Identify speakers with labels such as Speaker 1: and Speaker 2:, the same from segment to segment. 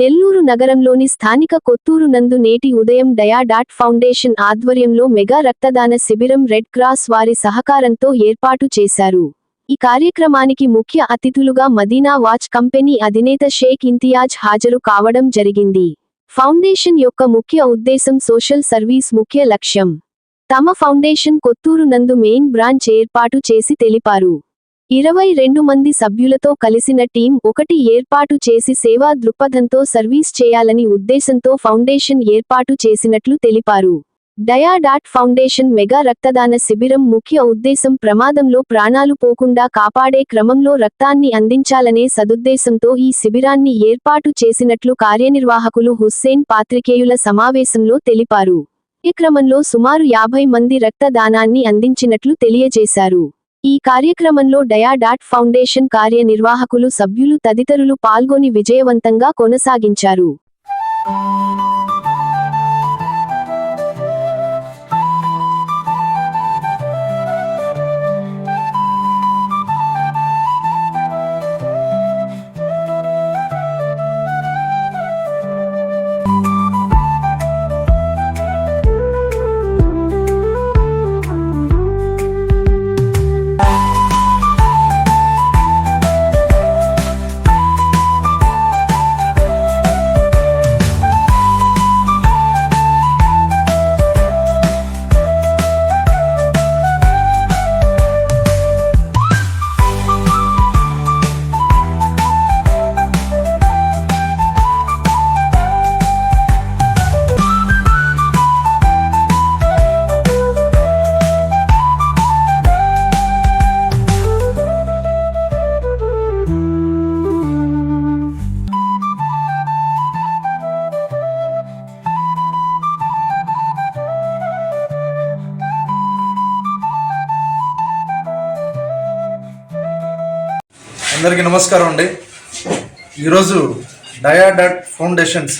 Speaker 1: నెల్లూరు నగరంలోని స్థానిక కొత్తూరు నందు నేటి ఉదయం డయా డాట్ ఫౌండేషన్ ఆధ్వర్యంలో మెగా రక్తదాన శిబిరం రెడ్ క్రాస్ వారి సహకారంతో ఏర్పాటు చేశారు. ఈ కార్యక్రమానికి ముఖ్య అతిథులుగా మదీనా వాచ్ కంపెనీ అధినేత షేక్ ఇంతియాజ్ హాజరు కావడం జరిగింది. ఫౌండేషన్ యొక్క ముఖ్య ఉద్దేశం సోషల్ సర్వీస్ ముఖ్య లక్ష్యం. తమ ఫౌండేషన్ కొత్తూరు నందు మెయిన్ బ్రాంచ్ ఏర్పాటు చేసి తెలిపారు. ఇరవై రెండు మంది సభ్యులతో కలిసిన టీం ఒకటి ఏర్పాటు చేసి సేవా దృక్పథంతో సర్వీస్ చేయాలని ఉద్దేశంతో ఫౌండేషన్ ఏర్పాటు చేసినట్లు తెలిపారు. డయా డాట్ ఫౌండేషన్ మెగా రక్తదాన శిబిరం ముఖ్య ఉద్దేశం ప్రమాదంలో ప్రాణాలు పోకుండా కాపాడే క్రమంలో రక్తాన్ని అందించాలనే సదుద్దేశంతో ఈ శిబిరాన్ని ఏర్పాటు చేసినట్లు కార్యనిర్వాహకులు హుస్సేన్ పాత్రికేయుల సమావేశంలో తెలిపారు. ఈ క్రమంలో సుమారు యాభై మంది రక్తదానాన్ని అందించినట్లు తెలియజేశారు. ఈ కార్యక్రమంలో డయా డాట్ ఫౌండేషన్ కార్యనిర్వాహకులు సభ్యులు తదితరులు పాల్గొని విజయవంతంగా కొనసాగించారు.
Speaker 2: అందరికీ నమస్కారం అండి. ఈరోజు డయాడాట్ ఫౌండేషన్స్.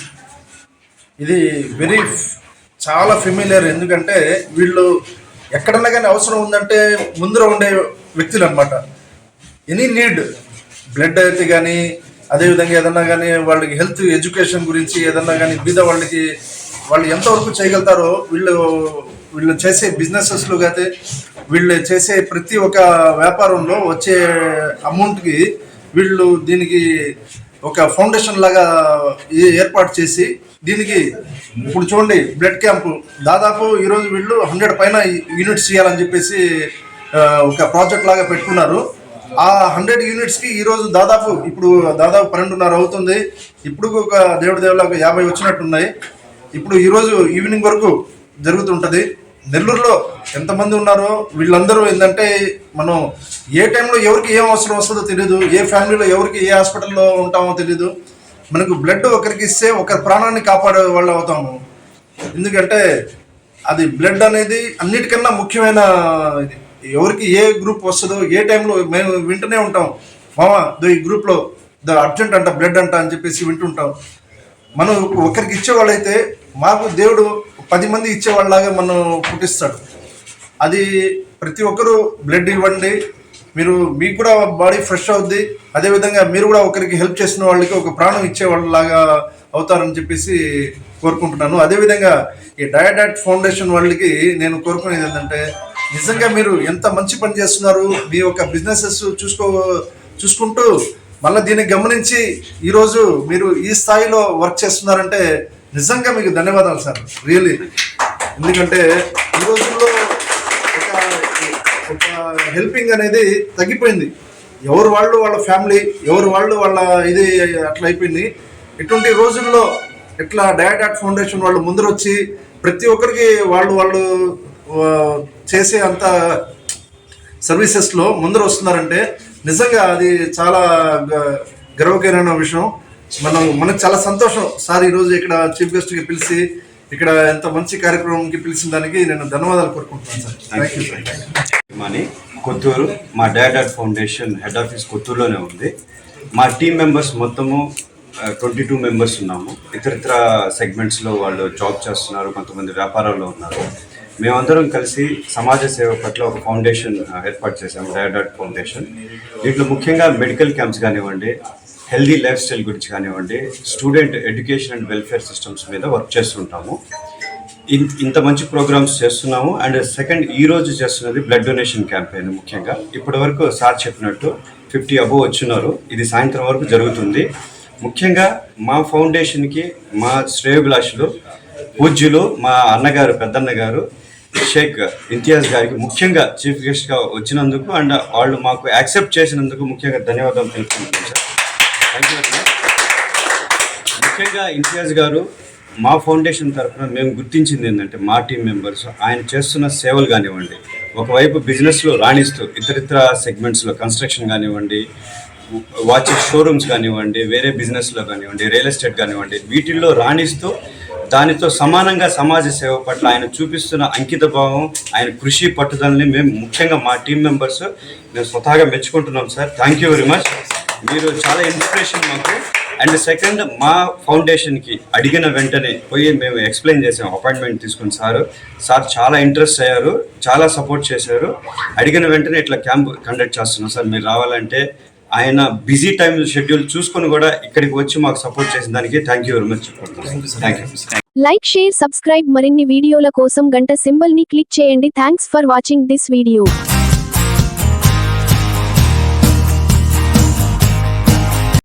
Speaker 2: ఇది వెరీ చాలా ఫెమిలియర్ ఎందుకంటే వీళ్ళు ఎక్కడన్నా కానీ అవసరం ఉందంటే ముందర ఉండే వ్యక్తులు అనమాట ఎనీ నీడ్ బ్లడ్ అయితే కానీ అదేవిధంగా ఏదన్నా కానీ వాళ్ళకి హెల్త్ ఎడ్యుకేషన్ గురించి ఏదన్నా కానీ బీద వాళ్ళకి వాళ్ళు ఎంతవరకు చేయగలుగుతారో వీళ్ళు వీళ్ళు చేసే బిజినెసెస్లో అయితే వీళ్ళు చేసే ప్రతి ఒక్క వ్యాపారంలో వచ్చే అమౌంట్కి వీళ్ళు దీనికి ఒక ఫౌండేషన్ లాగా ఏర్పాటు చేసి దీనికి ఇప్పుడు చూడండి బ్లడ్ క్యాంపు దాదాపు ఈరోజు వీళ్ళు హండ్రెడ్ పైన యూనిట్స్ చేయాలని చెప్పేసి ఒక ప్రాజెక్ట్ లాగా పెట్టుకున్నారు. ఆ హండ్రెడ్ యూనిట్స్కి ఈరోజు దాదాపు ఇప్పుడు దాదాపు పన్నెండున్నర అవుతుంది. ఇప్పుడు ఒక దేవుడి దేవుళ్ళ ఒక యాభై వచ్చినట్టున్నాయి. ఇప్పుడు ఈరోజు ఈవినింగ్ వరకు జరుగుతుంటుంది. నెల్లూరులో ఎంతమంది ఉన్నారో వీళ్ళందరూ ఏంటంటే మనం ఏ టైంలో ఎవరికి ఏం అవసరం వస్తుందో తెలియదు ఏ ఫ్యామిలీలో ఎవరికి ఏ హాస్పిటల్లో ఉంటామో తెలియదు మనకు బ్లడ్ ఒకరికి ఇస్తే ఒకరి ప్రాణాన్ని కాపాడే వాళ్ళు అవుతాము. ఎందుకంటే అది బ్లడ్ అనేది అన్నిటికన్నా ముఖ్యమైన ఇది. ఎవరికి ఏ గ్రూప్ వస్తుందో ఏ టైంలో మేము వింటూనే ఉంటాం. మామ దో ఈ గ్రూప్లో ద అర్జెంట్ అంట బ్లడ్ అంట అని చెప్పేసి వింటుంటాం. మనం ఒకరికి ఇచ్చేవాళ్ళైతే మాకు దేవుడు పది మంది ఇచ్చేవాళ్ళలాగా మనం పుట్టిస్తాడు. అది ప్రతి ఒక్కరూ బ్లడ్ ఇవ్వండి. మీరు మీకు కూడా బాడీ ఫ్రెష్ అవుద్ది. అదేవిధంగా మీరు కూడా ఒకరికి హెల్ప్ చేసిన వాళ్ళకి ఒక ప్రాణం ఇచ్చే వాళ్ళలాగా అవుతారని చెప్పేసి కోరుకుంటున్నాను. అదేవిధంగా ఈ డయాడాట్ ఫౌండేషన్ వాళ్ళకి నేను కోరుకునేది ఏంటంటే నిజంగా మీరు ఎంత మంచి పని చేస్తున్నారు మీ యొక్క బిజినెసెస్ చూసుకో చూసుకుంటూ మళ్ళీ దీన్ని గమనించి ఈరోజు మీరు ఈ స్థాయిలో వర్క్ చేస్తున్నారంటే నిజంగా మీకు ధన్యవాదాలు సార్. రియల్లీ ఎందుకంటే ఈ రోజుల్లో ఒక ఒక హెల్పింగ్ అనేది తగ్గిపోయింది. ఎవరు వాళ్ళు వాళ్ళ ఫ్యామిలీ ఎవరు వాళ్ళు వాళ్ళ ఇది అట్లా అయిపోయింది. ఇటువంటి రోజుల్లో ఇట్లా డయాడాట్ ఫౌండేషన్ వాళ్ళు ముందరొచ్చి ప్రతి ఒక్కరికి వాళ్ళు వాళ్ళు చేసే అంత సర్వీసెస్లో ముందర వస్తున్నారంటే నిజంగా అది చాలా గ- గర్వకరమైన విషయం. మనం మనకు చాలా సంతోషం. సార్ ఈరోజు ఇక్కడ చీఫ్ గెస్ట్కి పిలిచి ఇక్కడ ఎంత మంచి కార్యక్రమంకి పిలిచిన దానికి నేను ధన్యవాదాలు కోరుకుంటున్నాను సార్. థ్యాంక్ యూ సార్
Speaker 3: మనీ కొత్తూరు మా డాడ్ ఫౌండేషన్ హెడ్ ఆఫీస్ కొత్తూరులోనే ఉంది. మా టీం మెంబర్స్ మొత్తము ట్వంటీ టూ మెంబర్స్ ఉన్నాము. ఇతరితర సెగ్మెంట్స్లో వాళ్ళు జాబ్ చేస్తున్నారు కొంతమంది వ్యాపారాల్లో ఉన్నారు. మేమందరం కలిసి సమాజ సేవ పట్ల ఒక ఫౌండేషన్ ఏర్పాటు చేశాము డయాడాట్ ఫౌండేషన్. దీంట్లో ముఖ్యంగా మెడికల్ క్యాంప్స్ కానివ్వండి హెల్దీ లైఫ్ స్టైల్ గురించి కానివ్వండి student education and welfare systems మీద వర్క్ చేస్తుంటాము. ఇన్- ఇంత మంచి ప్రోగ్రామ్స్ చేస్తున్నాము. అండ్ సెకండ్ ఈ రోజు చేస్తున్నది బ్లడ్ డొనేషన్ క్యాంపెయిన్ ముఖ్యంగా. ఇప్పటి వరకు సార్ చెప్పినట్టు ఫిఫ్టీ అబోవ్ వచ్చినారు ఇది సాయంత్రం వరకు జరుగుతుంది. ముఖ్యంగా మా ఫౌండేషన్కి మా శ్రేయభిలాషులు పూజ్యులు మా అన్నగారు పెద్దన్న గారు షేక్ ఇంతియాజ్ గారికి ముఖ్యంగా చీఫ్ గెస్ట్గా వచ్చినందుకు అండ్ వాళ్ళు మాకు యాక్సెప్ట్ చేసినందుకు ముఖ్యంగా ధన్యవాదాలు తెలుపుకుంటున్నాం సార్. థ్యాంక్ యూ ముఖ్యంగా ఇంతియాజ్ గారు మా ఫౌండేషన్ తరఫున మేము గుర్తించింది ఏంటంటే మా టీం మెంబర్స్ ఆయన చేస్తున్న సేవలు కానివ్వండి ఒకవైపు బిజినెస్లో రాణిస్తూ ఇతరితర సెగ్మెంట్స్లో కన్స్ట్రక్షన్ కానివ్వండి వాచ్ షోరూమ్స్ కానివ్వండి వేరే బిజినెస్లో కానివ్వండి రియల్ ఎస్టేట్ కానివ్వండి వీటిల్లో రాణిస్తూ దానితో సమానంగా సమాజ సేవ పట్ల ఆయన చూపిస్తున్న అంకిత భావం ఆయన కృషి పట్టుదలని మేము ముఖ్యంగా మా టీం మెంబర్స్ మేము స్వతహాగా మెచ్చుకుంటున్నాం sir. Thank you very much మీరు చాలా ఇన్స్పిరేషన్ మాకు. అండ్ సెకండ్ మా ఫౌండేషన్కి అడిగిన వెంటనే పోయి మేము ఎక్స్ప్లెయిన్ చేసాం అపాయింట్మెంట్ తీసుకుని సార్. సార్ చాలా ఇంట్రెస్ట్ అయ్యారు చాలా సపోర్ట్ చేశారు. అడిగిన వెంటనే ఇట్లా క్యాంప్ కండక్ట్ చేస్తున్నాం సార్ మీరు రావాలంటే ఆయన బిజీ టైం షెడ్యూల్ చూసుకొని కూడా ఇక్కడికి వచ్చి మాకు సపోర్ట్ చేసిన దానికి thank you very much thank you
Speaker 1: like share subscribe మరిన్ని వీడియోల కోసం గంట సింబల్ని క్లిక్ చేయండి. Thanks for watching this video